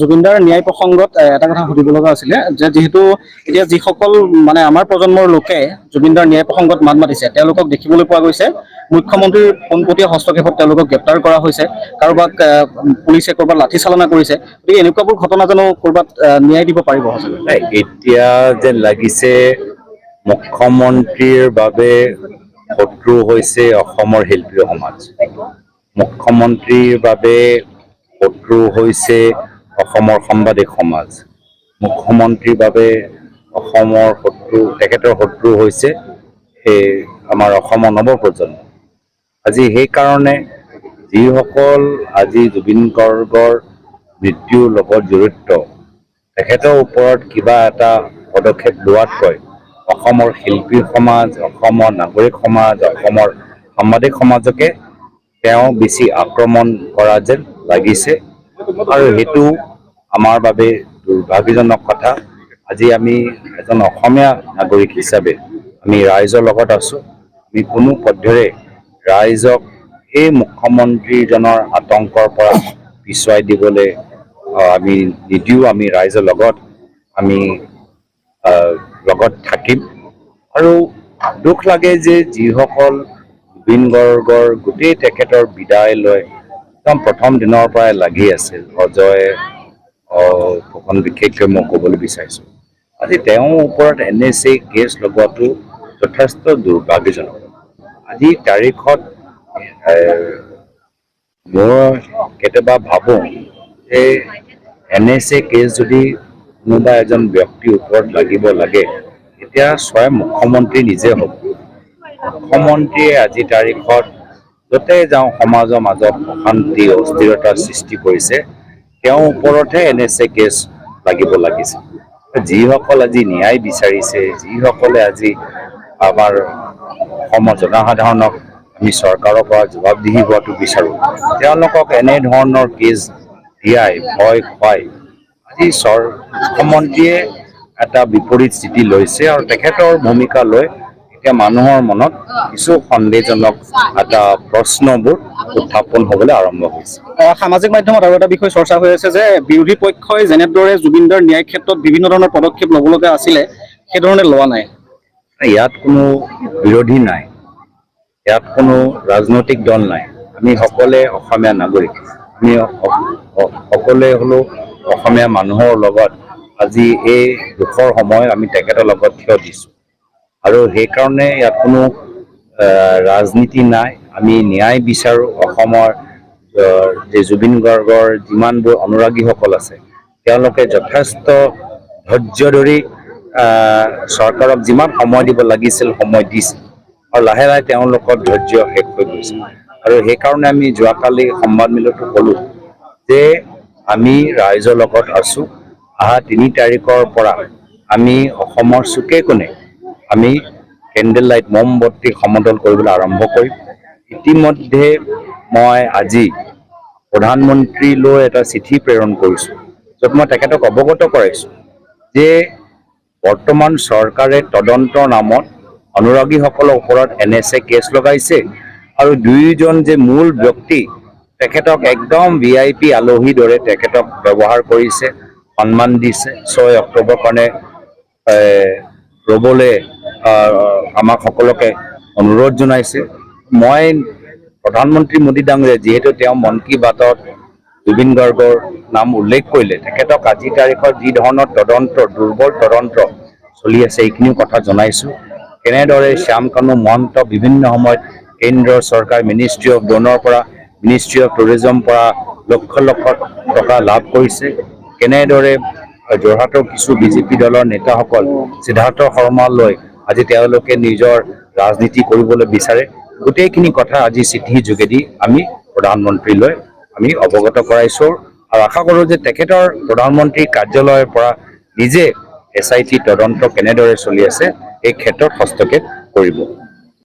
জুবিনদাৰ ন্যায় প্ৰসংগত এটা কথা সুধিব লগা আছিলে যে যিহেতু এতিয়া যিসকল মানে আমাৰ প্ৰজন্মৰ লোকে জুবিনদাৰ ন্যায় প্ৰসংগত মাত মাতিছে, তেওঁলোকক দেখিবলৈ পোৱা গৈছে, মুখ্যমন্ত্ৰীৰ পোনপটীয়া হস্তক্ষেপত তেওঁলোকক গ্ৰেপ্তাৰ কৰা হৈছে, কাৰোবাক পুলিচে ক'ৰবাত লাঠি চালনা কৰিছে, গতিকে এনেকুৱাবোৰ ঘটনা জানো ক'ৰবাত ন্যায় দিব পাৰিব সঁচাকৈ এতিয়া যেন লাগিছে, মুখ্যমন্ত্ৰীৰ বাবে শত্ৰু হৈছে অসমৰ শিল্পী সমাজ। মুখ্যমন্ত্ৰীৰ বাবে শত্ৰু হৈছে অসমৰ সাংবাদিক সমাজ। মুখ্যমন্ত্ৰীৰ বাবে অসমৰ শত্ৰু তেখেতৰ শত্ৰু হৈছে সেই আমাৰ অসমৰ নৱপ্ৰজন্ম। আজি সেইকাৰণে যিসকল আজি জুবিন গাৰ্গৰ মৃত্যুৰ লগত জড়িত তেখেতৰ ওপৰত কিবা এটা পদক্ষেপ লোৱাতকৈ অসমৰ শিল্পী সমাজ অসমৰ নাগৰিক সমাজ অসমৰ সাংবাদিক সমাজকে তেওঁ বেছি আক্ৰমণ কৰা যেন লাগিছে। আৰু সেইটো আমাৰ বাবে দুৰ্ভাগ্যজনক কথা। আজি আমি এজন অসমীয়া নাগৰিক হিচাপে আমি ৰাইজৰ লগত আছোঁ। আমি কোনো পধ্যেৰে ৰাইজক এই মুখ্যমন্ত্ৰীজনৰ আতংকৰ পৰা পিছুৱাই দিবলৈ আমি নিদিওঁ। আমি ৰাইজৰ লগত আমি লগত থাকিম। আৰু দুখ লাগে যে যিসকল জুবিন গাৰ্গৰ গোটেই তেখেতৰ বিদায় লৈ একদম প্ৰথম দিনৰ পৰাই লাগি আছিল। অজয় ফুকন বিশেষকৈ মই ক'বলৈ বিচাৰিছোঁ। আজি তেওঁৰ ওপৰত এন এছ এ কেছ লগোৱাটো যথেষ্ট দুৰ্ভাগ্যজনক। আজিৰ তাৰিখত মই কেতিয়াবা ভাবোঁ যে এন এছ এ কেছ যদি কোনোবা এজন ব্যক্তিৰ ওপৰত লাগিব লাগে, তেতিয়া স্বয়ং মুখ্যমন্ত্ৰী নিজে হ'ব। মুখ্যমন্ত্ৰীয়ে আজিৰ তাৰিখত য'তে যাওঁ, সমাজৰ মাজত অশান্তি, অস্থিৰতাৰ সৃষ্টি কৰিছে, তেওঁৰ ওপৰতহে এন এছ এ কেছ লাগিব লাগিছে। যিসকল আজি ন্যায় বিচাৰিছে, যিসকলে আজি আমাৰ অসমৰ জনসাধাৰণক আমি চৰকাৰৰ পৰা জবাবদিহি হোৱাটো বিচাৰোঁ, তেওঁলোকক এনেধৰণৰ কেছ দিয়াই ভয় খুৱাই আজি চৰ মুখ্যমন্ত্ৰীয়ে এটা বিপৰীত স্থিতি লৈছে আৰু তেখেতৰ ভূমিকা লৈ এতিয়া মানুহৰ মনত কিছু সন্দেহজনক এটা প্ৰশ্নবোৰ উত্থাপন হ'বলৈ আৰম্ভ হৈছে। সামাজিক মাধ্যমত আৰু এটা বিষয় চৰ্চা হৈ আছে যে বিৰোধী পক্ষই যেনেদৰে জুবিনদাৰ ন্যায় ক্ষেত্ৰত বিভিন্ন ধৰণৰ পদক্ষেপ ল'ব লগা আছিলে সেইধৰণে লোৱা নাই। ইয়াত কোনো বিৰোধী নাই। ইয়াত কোনো ৰাজনৈতিক দল নাই। আমি সকলোৱে অসমীয়া নাগৰিক। আমি সকলোৱে হ'লেও অসমীয়া মানুহৰ লগত। আজি এই দুখৰ সময়ত আমি তেখেতৰ লগত থিয় দিছোঁ। আৰু সেইকাৰণে ইয়াত কোনো ৰাজনীতি নাই। আমি ন্যায় বিচাৰোঁ অসমৰ যে জুবিন গাৰ্গৰ যিমানবোৰ অনুৰাগীসকল আছে তেওঁলোকে যথেষ্ট ধৈৰ্য ধৰি চৰকাৰক যিমান সময় দিব লাগিছিল সময় দিছিল। আৰু লাহে লাহে তেওঁলোকৰ ধৈৰ্য শেষ হৈ গৈছে। আৰু সেইকাৰণে আমি যোৱাকালি সংবাদমেলতো ক'লোঁ যে আমি ৰাইজৰ লগত আছোঁ। অহা তিনি তাৰিখৰ পৰা আমি অসমৰ চুকে কোণে আমি কেণ্ডেল লাইট মমবত্তি সমদল কৰিবলৈ আৰম্ভ কৰিম। ইতিমধ্যে মই আজি প্ৰধানমন্ত্ৰীলৈ এটা চিঠি প্ৰেৰণ কৰিছোঁ, য'ত মই তেখেতক অৱগত কৰাইছোঁ যে বৰ্তমান চৰকাৰে তদন্তৰ নামত অনুৰাগীসকলৰ ওপৰত এন এছ এ কেছ লগাইছে আৰু দুয়োজন যে মূল ব্যক্তি তেখেতক একদম ভি আই পি আলহীৰ দৰে তেখেতক ব্যৱহাৰ কৰিছে, সন্মান দিছে। ছয় অক্টোবৰ কাৰণে ৰ'বলৈ আমাক সকলোকে অনুৰোধ জনাইছে। মই প্ৰধানমন্ত্ৰী মোদী ডাঙৰীয়া যিহেতু তেওঁ মন কী বাতত জুবিন গাৰ্গৰ নাম উল্লেখ কৰিলে, তেখেতক আজিৰ তাৰিখত যি ধৰণৰ তদন্ত, দুৰ্বল তদন্ত চলি আছে, এইখিনিও কথা জনাইছোঁ। কেনেদৰে শ্যাম কানু মহন্ত বিভিন্ন সময়ত কেন্দ্ৰৰ চৰকাৰ মিনিষ্ট্ৰী অফ ডনৰ পৰা মিনিষ্ট্ৰী অফ টুৰিজম পৰা লক্ষ লক্ষ টকা লাভ কৰিছে, কেনেদৰে যোৰহাটৰ কিছু বিজেপি দলৰ নেতাসকল সিদ্ধাৰ্থ শৰ্মালৈ আজি তেওঁলোকে নিজৰ ৰাজনীতি কৰিবলৈ বিচাৰে। গোটেইখিনি কথা আজি চিঠিৰ যোগেদি আমি প্ৰধানমন্ত্ৰীলৈ আমি অৱগত কৰাইছোঁ আৰু আশা কৰোঁ যে তেখেতৰ প্ৰধানমন্ত্ৰীৰ কাৰ্যালয়ৰ পৰা নিজে এছ আই টি তদন্ত কেনেদৰে চলি আছে, এই ক্ষেত্ৰত হস্তক্ষেপ কৰিব।